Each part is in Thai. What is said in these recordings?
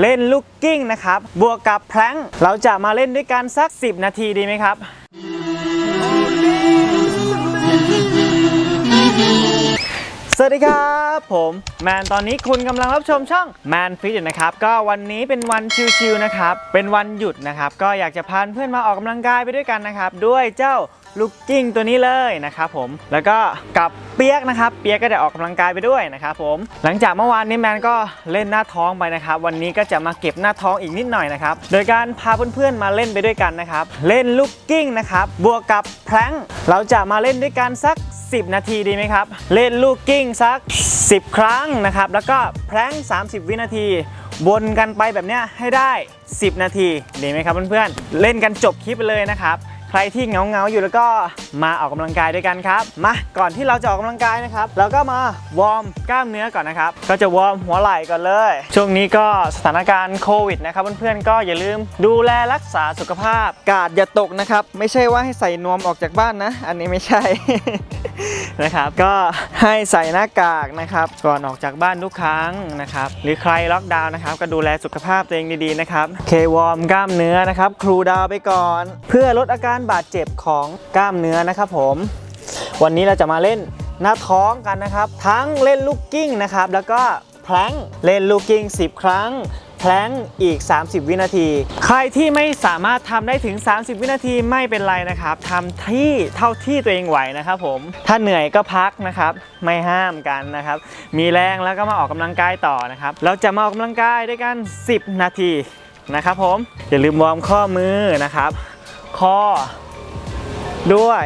เล่นลูกกิ้งนะครับ บวกกับแพลงเราจะมาเล่นด้วยกันสัก 10 นาทีดีไหมครับสวัสดีครับ ผมแมนตอนนี้คุณกำลังรับชมช่อง Man Fit อยู่นะครับ ก็วันนี้เป็นวันชิลๆนะครับ เป็นวันหยุดนะครับ ก็อยากจะพาเพื่อนมาออกกำลังกายไปด้วยกันนะครับ ด้วยเจ้า ลูกกิ้งตัวนี้เลยนะครับผมแล้วก็กับเปียกนะครับ เปียกก็จะออกกำลังกายไปด้วยนะครับผมหลังจากเมื่อวานนี้แมนก็เล่นหน้าท้องไปนะครับ วันนี้ก็จะมาเก็บหน้าท้องอีกนิดหน่อยนะครับโดยการพาเพื่อนๆมาเล่นไปด้วยกันนะครับเล่นลูกกิ้งนะครับบวกกับแพลงเราจะมาเล่นด้วยกันสัก 10 นาทีดีไหมครับเล่นลูกกิ้งสัก 10 ครั้งนะครับแล้วก็แพลง30 วินาทีวนกันไปแบบเนี้ยให้ได้ 10 นาทีดีไหมครับเพื่อนๆเล่นกันจบคลิปไปเลยนะครับ รที่เงาเงาอยู่แล้วก็มาออกกำลังกายด้วยกันครับ มาก่อนที่เราจะออกกำลังกายนะครับเราก็มาวอร์มกล้ามเนื้อก่อนนะครับ ก็จะวอร์มหัวไหล่ก่อนเลย ช่วงนี้ก็สถานการณ์โควิดนะครับเพื่อนๆก็อย่าลืมดูแลรักษาสุขภาพ กาดอย่าตกนะครับ ไม่ใช่ว่าให้ใส่นวมออกจากบ้านนะ อันนี้ไม่ใช่นะครับ ก็ให้ใส่หน้ากากนะครับ ก่อนออกจากบ้านทุกครั้งนะครับ หรือใครล็อกดาวน์นะครับ ก็ดูแลสุขภาพตัวเองดีๆนะครับ เควอร์มกล้ามเนื้อนะครับ ครูดาวไปก่อน เพื่อลดอาการบาดเจ็บของกล้ามเนื้อนะครับผม วันนี้เราจะมาเล่นหน้าท้องกันนะครับ ทั้งเล่นลูกกิ้งนะครับ แล้วก็แพลงเล่นลูกกิ้ง 10 ครั้ง แพลงอีก 30 วินาที ใครที่ไม่สามารถทำได้ถึง 30 วินาทีไม่เป็นไรนะครับทำที่เท่าที่ตัวเองไหวนะครับผมถ้าเหนื่อยก็พักนะครับ ไม่ห้ามกันนะครับ มีแรงแล้วก็มาออกกำลังกายต่อนะครับ เราจะมาออกกำลังกายด้วยกัน 10 นาทีนะครับผมอย่าลืมวอร์มข้อมือนะครับ ข้อด้วย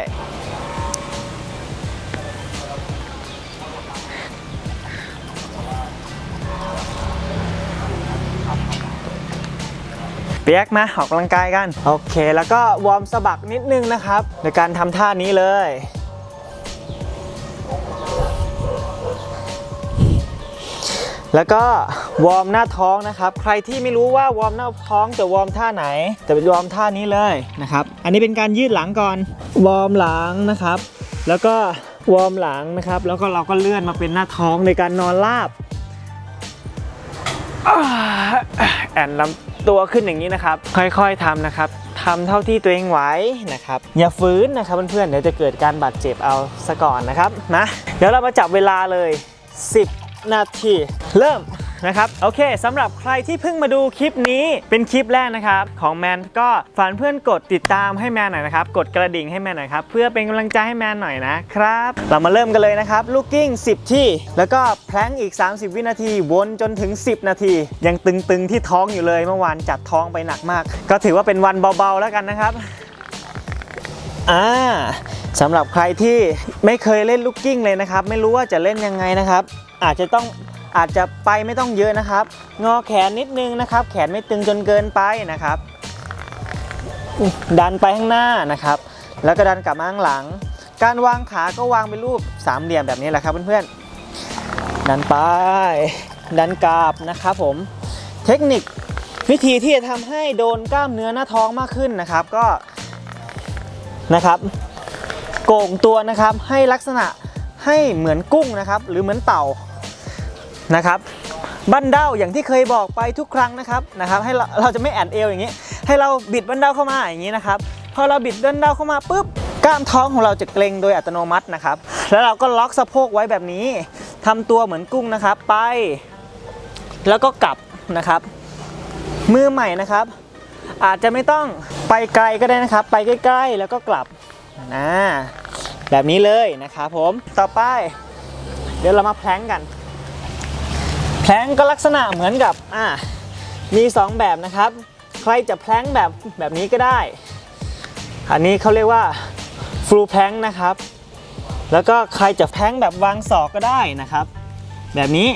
ปียกมาออกกำลังกายกัน โอเค แล้วก็วอร์มสะบักนิดนึงนะครับ โดยการทำท่านี้เลย แล้วก็วอร์มหน้าท้องนะครับ ใครที่ไม่รู้ว่าวอร์มหน้าท้องจะวอร์มท่าไหน จะเป็นวอร์มท่านี้เลยนะครับ อันนี้เป็นการยืดหลังก่อน วอร์มหลังนะครับ แล้วก็วอร์มหลังนะครับ แล้วก็เราก็เลื่อนมาเป็นหน้าท้องในการนอนราบแอนลำ ตัวขึ้นอย่างนี้นะครับ ค่อยๆทำนะครับทำเท่าที่ตัวเองไหวนะครับ อย่าฟื้นนะครับเพื่อนๆเดี๋ยวจะเกิดการบาดเจ็บเอาซะก่อนนะครับนะเดี๋ยวเรามาจับเวลาเลย 10 นาที เริ่ม นะครับโอเคสำหรับใครที่เพิ่งมาดูคลิปนี้เป็นคลิปแรกนะครับ ของแมนก็ฝากเพื่อนกดติดตามให้แมนหน่อยนะครับ กดกระดิ่งให้แมนหน่อยครับ เพื่อเป็นกำลังใจให้แมนหน่อยนะครับ เรามาเริ่มกันเลยนะครับลูกกิ้ง 10 ที่ แล้วก็แพลงก์อีก 30 วินาที วนจนถึง 10 นาที ยังตึงๆที่ท้องอยู่เลยเมื่อวานจัดท้องไปหนักมาก ก็ถือว่าเป็นวันเบาๆแล้วกันนะครับอ่าสำหรับใครที่ไม่เคยเล่นลูกกิ้งเลยนะครับ ไม่รู้ว่าจะเล่นยังไงนะครับ อาจจะต้อง อาจจะไปไม่ต้องเยอะนะครับ งอแขนนิดนึงนะครับ แขนไม่ตึงจนเกินไปนะครับ ดันไปข้างหน้านะครับ แล้วก็ดันกลับมาข้างหลัง การวางขาก็วางเป็นรูปสามเหลี่ยมแบบนี้แหละครับเพื่อนๆดันไป ดันกลับนะครับผมเทคนิควิธีที่จะทำให้โดนกล้ามเนื้อหน้าท้องมากขึ้นนะครับก็นะครับโก่งตัวนะครับให้ลักษณะให้เหมือนกุ้งนะครับ หรือเหมือนเต่า นะครับบันเด้าอย่างที่เคยบอกไปทุกครั้งนะครับนะครับให้เราเราจะไม่แอนเอวอย่างนี้ ให้เราบิดบันเด้าเข้ามาอย่างนี้นะครับพอเราบิดบันเด้าเข้ามาปุ๊บกล้ามท้องของเราจะเกร็งโดยอัตโนมัตินะครับ แล้วเราก็ล็อกสะโพกไว้แบบนี้ทำตัวเหมือนกุ้งนะครับ ไป แล้วก็กลับนะครับ มือใหม่นะครับ อาจจะไม่ต้องไปไกลก็ได้นะครับ ไปใกล้ๆแล้วก็กลับนะแบบนี้เลยนะครับผมต่อไป เดี๋ยวเรามาแพลงกัน แพลงก็ลักษณะเหมือนกับอ่ามี 2 แบบนะครับ ใครจะแพลงแบบแบบนี้ก็ได้ อันนี้เขาเรียกว่าฟลูแพลงนะครับ แล้วก็ใครจะแพลงแบบวางศอกก็ได้นะครับ แบบนี้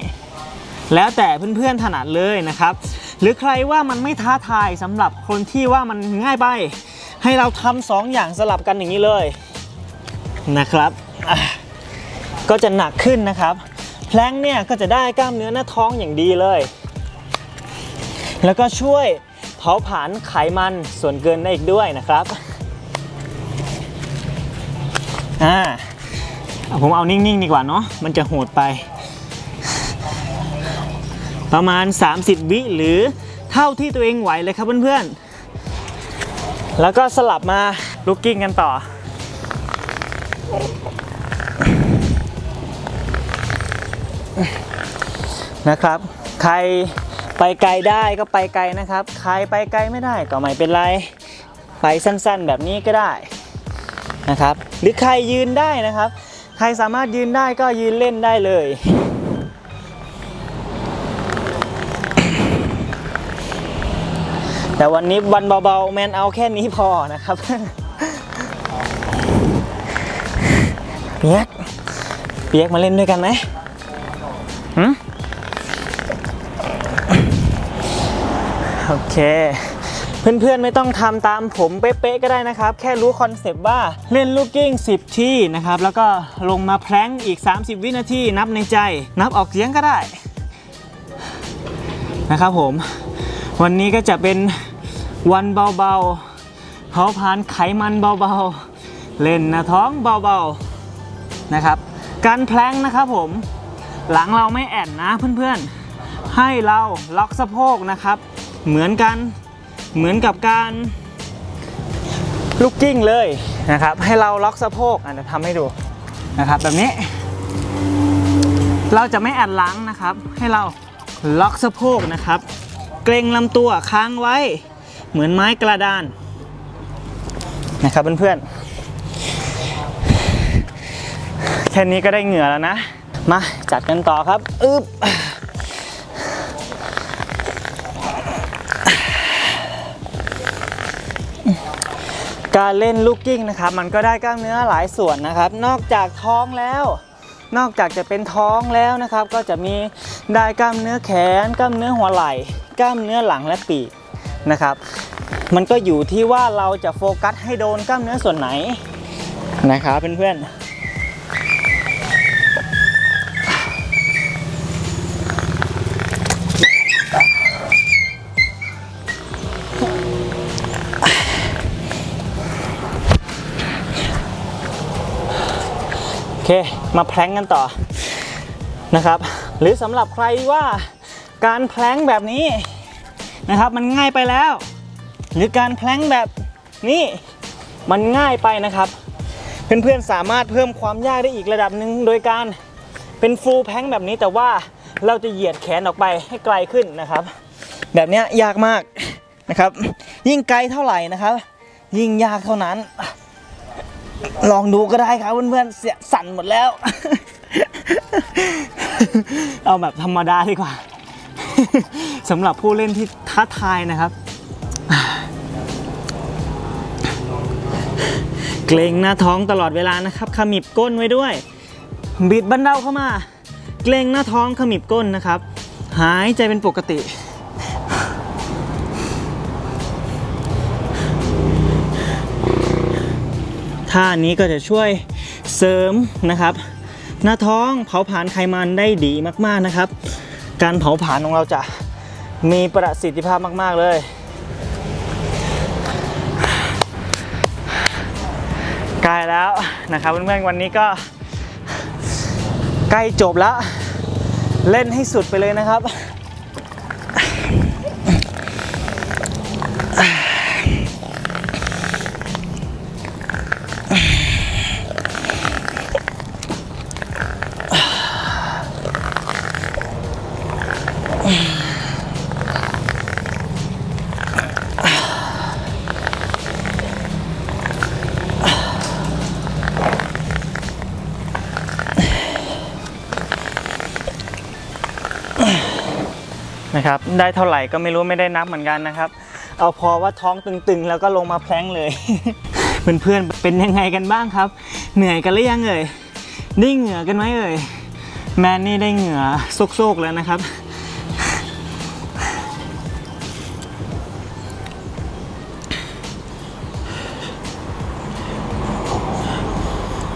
แล้วแต่เพื่อนๆถนัดเลยนะครับ หรือใครว่ามันไม่ท้าทายสำหรับคนที่ว่ามันง่ายไป ให้เราทำสองอย่างสลับกันอย่างนี้เลยนะครับอะก็จะหนักขึ้นนะครับ แพลงเนี่ยก็จะได้กล้ามเนื้อหน้าท้องอย่างดีเลย แล้วก็ช่วยเผาผลาญไขมันส่วนเกินได้อีกด้วยนะครับอ่าผมเอานิ่งๆดีกว่าเนาะมันจะโหดไป ประมาณ 30 วิหรือเท่าที่ตัวเองไหวเลยครับเพื่อนๆ แล้วก็สลับมาลุกกิ้งกันต่อ นะครับ ใครไปไกลได้ก็ไปไกลนะครับ ใครไปไกลไม่ได้ก็ไม่เป็นไร ไปสั้นๆแบบนี้ก็ได้นะครับ หรือใครยืนได้นะครับ ใครสามารถยืนได้ก็ยืนเล่นได้เลยแต่วันนี้วันเบาๆ แมนเอาแค่นี้พอนะครับเปียกเปียกมาเล่นด้วยกันไหมหืม โอเค เพื่อนๆไม่ต้องทำตามผมเป๊ะๆก็ได้นะครับ แค่รู้คอนเซปต์ว่าเล่นลูกกิ้ง 10 ที่นะครับ แล้วก็ลงมาแพลงอีก 30 วินาที นับในใจ นับออกเสียงก็ได้ นะครับผม วันนี้ก็จะเป็นวันเบาๆเผาผลาญไขมันเบาๆ เล่นนะท้องเบาๆนะครับ การแพลงนะครับผม หลังเราไม่แอนนะเพื่อนๆ ให้เราล็อกสะโพกนะครับ เหมือนกันเหมือนกับการลูกกิ้งเลยนะครับให้เราล็อกสะโพกอะเดี๋ยวทำให้ดูนะครับแบบนี้ เราจะไม่แอนหลังนะครับ ให้เราล็อกสะโพกนะครับ เกรงลำตัวค้างไว้ เหมือนไม้กระดานนะครับเพื่อนๆแค่นี้ก็ได้เหงื่อแล้วนะ มาจัดกันต่อครับอึบ การเล่นลูกกิ้งนะครับ มันก็ได้กล้ามเนื้อหลายส่วนนะครับ นอกจากท้องแล้ว นอกจากจะเป็นท้องแล้วนะครับ ก็จะมีได้กล้ามเนื้อแขน กล้ามเนื้อหัวไหล่ กล้ามเนื้อหลังและปีกนะครับ มันก็อยู่ที่ว่าเราจะโฟกัสให้โดนกล้ามเนื้อส่วนไหนนะครับเพื่อนๆ อเค มาแพลงกันต่อนะครับ หรือสำหรับใครว่าการแพลงแบบนี้นะครับ มันง่ายไปแล้ว หรือการแพลงแบบนี้มันง่ายไปนะครับ เพื่อนๆสามารถเพิ่มความยากได้อีกระดับหนึ่งโดยการเป็นฟูลแพลงแบบนี้แต่ว่าเราจะเหยียดแขนออกไปให้ไกลขึ้นนะครับ แบบนี้ยากมากนะครับ ยิ่งไกลเท่าไหร่นะครับ ยิ่งยากเท่านั้น ลองดูก็ได้ครับเพื่อนๆเสียสั่นหมดแล้ว เอาแบบธรรมดาดีกว่าสำหรับผู้เล่นที่ท้าทายนะครับ เกรงหน้าท้องตลอดเวลานะครับ ขมิบก้นไว้ด้วย บิดบันเดาเข้ามา เกรงหน้าท้องขมิบก้นนะครับ หายใจเป็นปกติ ท่านี้ก็จะช่วยเสริมนะครับ หน้าท้องเผาผลาญไขมันได้ดีมากๆนะครับ การเผาผลาญของเราจะมีประสิทธิภาพมาก ๆ เลยใกล้แล้วนะครับเพื่อนๆวันนี้ก็ใกล้จบแล้ว เล่นให้สุดไปเลยนะครับ ได้เท่าไหร่ก็ไม่รู้ไม่ได้นับเหมือนกันนะครับ เอาพอว่าท้องตึงๆ แล้วก็ลงมาแพลงเลย เพื่อนๆเป็นยังไงกันบ้างครับ เหนื่อยกันหรือยังเอ่ยได้เหงื่อกันไหมเอ่ยแมนนี่ได้เหงื่อโซกๆแล้วนะครับ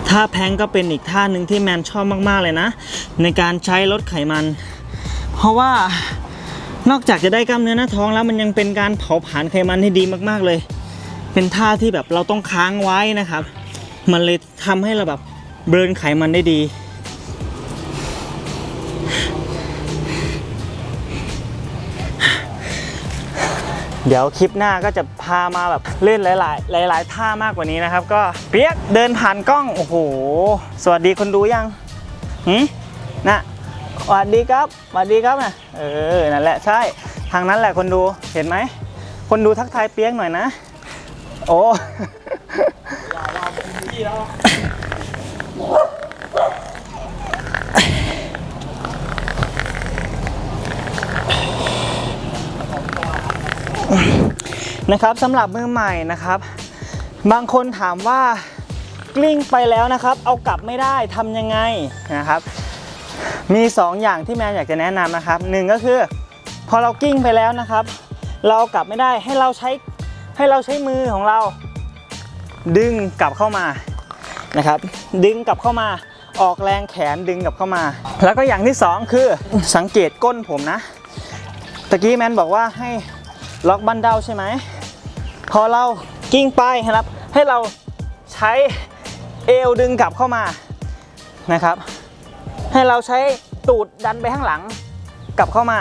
ท่าแพงก็เป็นอีกท่าหนึ่งที่แมนชอบมาก ๆ เลยนะ ในการใช้ลดไขมัน เพราะว่า นอกจากจะได้กล้ามเนื้อหน้าท้องแล้วมันยังเป็นการเผาผลาญไขมันที่ดีมากๆเลย เป็นท่าที่แบบเราต้องค้างไว้นะครับ มันเลยทำให้เราแบบเบิร์นไขมันได้ดีเดี๋ยวคลิปหน้าก็จะพามาแบบเล่นหลาย ๆ หลาย ๆ ท่ามากกว่านี้นะครับ ก็เปียกเดินผ่านกล้อง โอ้โห สวัสดีคนดูยังหืมนะ สวัสดีครับสวัสดีครับนะเออ นั่นแหละใช่ ทางนั้นแหละคนดู เห็นไหม คนดูทักทายเปียกหน่อยนะ โอ้นะครับสำหรับมือใหม่นะครับ บางคนถามว่ากลิ้งไปแล้วนะครับ เอากลับไม่ได้ทำยังไงนะครับ มี 2 อย่างที่แมนอยากจะแนะนำนะครับหนึ่งก็คือ พอเรากิ้งไปแล้วนะครับ เรากลับไม่ได้ให้เราใช้ให้เราใช้มือของเรา ดึงกลับเข้ามานะครับ ดึงกลับเข้ามาออกแรงแขนดึงกลับเข้ามา แล้วก็อย่างที่สองคือสังเกตก้นผมนะตะกี้แมนบอกว่าให้ล็อกบันเดาใช่ไหมพอเรากิ้งไปนะครับ ให้เราใช้เอวดึงกลับเข้ามานะครับ ให้เราใช้ตูดดันไปข้างหลังกลับเข้ามา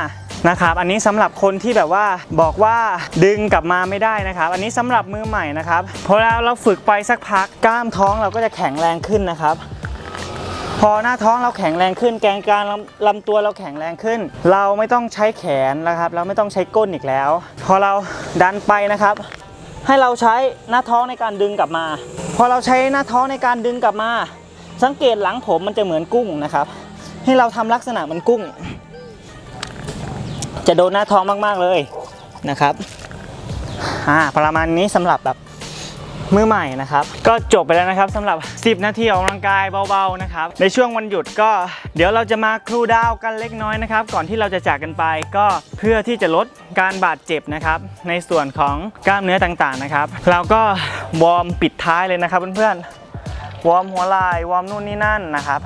นะครับ อันนี้สำหรับคนที่แบบว่าบอกว่าดึงกลับมาไม่ได้นะครับ อันนี้สำหรับมือใหม่นะครับพอแล้วเราฝึกไปสักพักกล้ามท้องเราก็จะแข็งแรงขึ้นนะครับ พอหน้าท้องเราแข็งแรงขึ้น แกนกลารลำลำตัวเราแข็งแรงขึ้น เราไม่ต้องใช้แขนนะครับ เราไม่ต้องใช้ก้นอีกแล้ว พอเราดันไปนะครับ ให้เราใช้หน้าท้องในการดึงกลับมา พอเราใช้หน้าท้องในการดึงกลับมา สังเกตหลังผมมันจะเหมือนกุ้งนะครับ ให้เราทำลักษณะเหมือนกุ้ง จะโดนหน้าท้องมากๆเลยนะครับอ่าประมาณนี้สำหรับแบบมือใหม่นะครับ ก็จบไปแล้วนะครับสำหรับ 10 นาทีออกกำลังกายเบาๆนะครับ ในช่วงวันหยุดก็เดี๋ยวเราจะมาครูดาวกันเล็กน้อยนะครับ ก่อนที่เราจะจากกันไปก็เพื่อที่จะลดการบาดเจ็บนะครับ ในส่วนของกล้ามเนื้อต่างๆนะครับ เราก็วอร์มปิดท้ายเลยนะครับเพื่อนๆวอร์มหัวไหล่วอร์มนู่นนี่นั่นนะครับ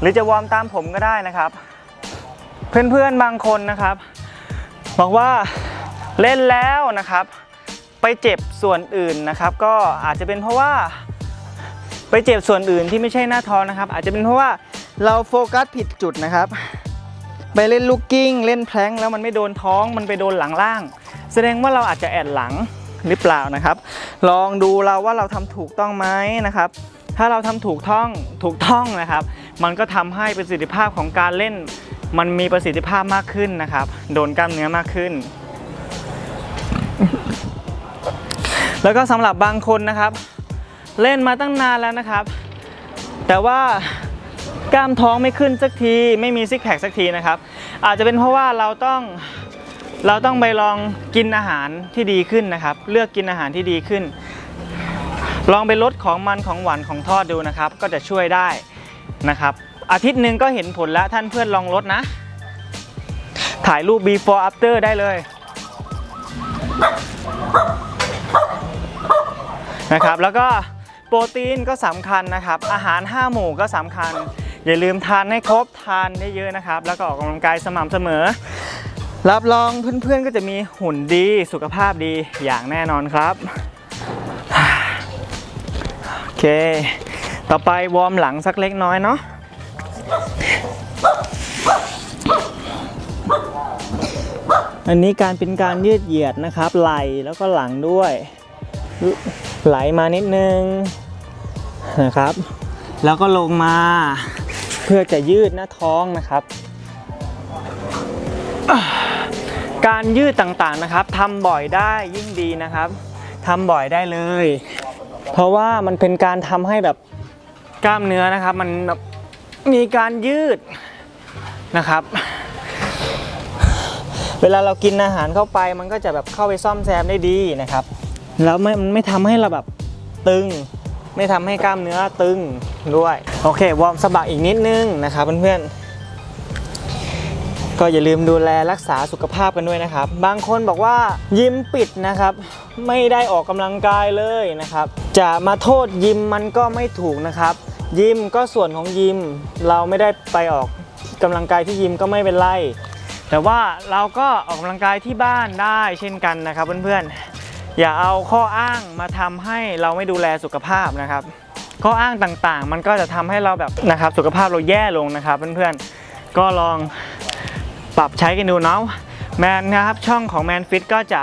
หรือจะวอร์มตามผมก็ได้นะครับ เพื่อนๆบางคนนะครับ บอกว่าเล่นแล้วนะครับ ไปเจ็บส่วนอื่นนะครับ ก็อาจจะเป็นเพราะว่าไปเจ็บส่วนอื่นที่ไม่ใช่หน้าท้องนะครับ อาจจะเป็นเพราะว่าเราโฟกัสผิดจุดนะครับ ไปเล่นลูกกิ้ง เล่นแพลงแล้วมันไม่โดนท้องมันไปโดนหลังล่าง แสดงว่าเราอาจจะแอดหลังหรือเปล่านะครับ ลองดูเราว่าเราทำถูกต้องไหมนะครับ ถ้าเราทำถูกท่องถูกต้องนะครับ มันก็ทำให้ประสิทธิภาพของการเล่น มันมีประสิทธิภาพมากขึ้นนะครับ โดนกล้ามเนื้อมากขึ้น แล้วก็สำหรับบางคนนะครับ เล่นมาตั้งนานแล้วนะครับ แต่ว่ากล้ามท้องไม่ขึ้นสักที ไม่มีซิกแพคสักทีนะครับ อาจจะเป็นเพราะว่าเราต้องเราต้องไปลองกินอาหารที่ดีขึ้นนะครับ เลือกกินอาหารที่ดีขึ้น ลองไปลดของมันของหวานของทอดดูนะครับ ก็จะช่วยได้ นะครับ อาทิตย์หนึ่งก็เห็นผลแล้วท่านเพื่อนลองลดนะ ถ่ายรูป before after ได้เลยนะครับแล้วก็โปรตีนก็สำคัญนะครับ อาหาร 5 หมู่ก็สำคัญ อย่าลืมทานให้ครบทานได้เยอะนะครับ แล้วก็ออกกำลังกายสม่ำเสมอ รับรองเพื่อนๆก็จะมีหุ่นดีสุขภาพดีอย่างแน่นอนครับ โอเค ต่อไปวอร์มหลังสักเล็กน้อยเนาะอันนี้การเป็นการยืดเหยียดนะครับไหล่แล้วก็หลังด้วย ไหลมานิดนึงนะครับ แล้วก็ลงมาเพื่อจะยืดหน้าท้องนะครับ การยืดต่างๆนะครับทำบ่อยได้ยิ่งดีนะครับทำบ่อยได้เลย เพราะว่ามันเป็นการทำให้แบบ กล้ามเนื้อนะครับ มันแบบมีการยืดนะครับ เวลาเรากินอาหารเข้าไปมันก็จะแบบเข้าไปซ่อมแซมได้ดีนะครับ แล้วไม่มันไม่ทำให้เราแบบตึง ไม่ทำให้กล้ามเนื้อตึงด้วย โอเควอร์มสะบักอีกนิดนึงนะครับเพื่อนๆ ก็อย่าลืมดูแลรักษาสุขภาพกันด้วยนะครับ บางคนบอกว่ายิมปิดนะครับ ไม่ได้ออกกำลังกายเลยนะครับ จะมาโทษยิมมันก็ไม่ถูกนะครับ ยิมก็ส่วนของยิม เราไม่ได้ไปออกกำลังกายที่ยิมก็ไม่เป็นไร แต่ว่าเราก็ออกกำลังกายที่บ้านได้เช่นกันนะครับเพื่อนๆ อย่าเอาข้ออ้างมาทำให้เราไม่ดูแลสุขภาพนะครับ ข้ออ้างต่างๆ มันก็จะทำให้เราแบบนะครับสุขภาพเราแย่ลงนะครับเพื่อนๆ ก็ลอง ปรับใช้กันดูเนาะแมนนะครับช่องของแมนฟิตก็จะ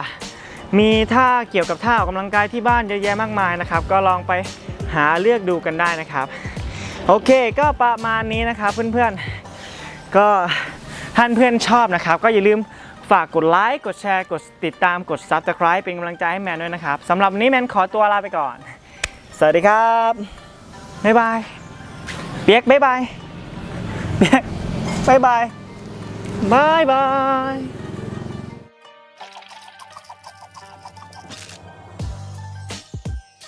มีท่าเกี่ยวกับท่าออกกำลังกายที่บ้านเยอะแยะมากมายนะครับ ก็ลองไปหาเลือกดูกันได้นะครับ โอเคก็ประมาณนี้นะครับเพื่อนๆ ก็ท่านเพื่อนชอบนะครับ ก็อย่าลืมฝากกดไลค์กดแชร์กดติดตามกด Subscribe เป็นกำลังใจให้แมนด้วยนะครับสำหรับวันนี้แมนขอตัวลาไปก่อน สวัสดีครับบ๊ายบายเปียกบ๊ายบายเปียกบ๊ายบาย บ๊ายบาย